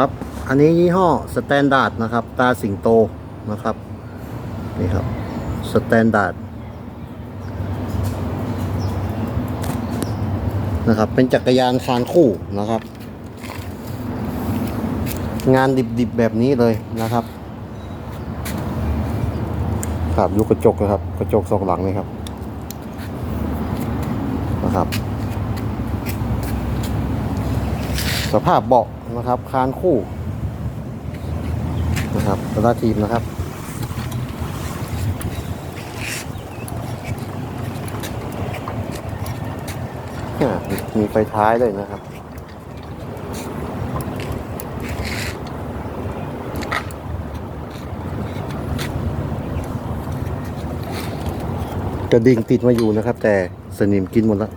ครับ อันนี้ยี่ห้อสแตนดาร์ดนะครับ ตาสิงโตนะครับ นี่ครับสแตนดาร์ดนะครับ เป็นจักรยานคานคู่นะครับ งานดิบๆแบบนี้เลยนะครับครับลูกกระจกนะครับ กระจกสองหลังนี่ครับนะครับ สภาพเบาะ นะครับ คานคู่นะครับตลาทีมนะครับมีมีไฟท้ายเลยนะครับกระดิ่งติดมาอยู่นะครับ แต่สนิมกินหมดแล้ว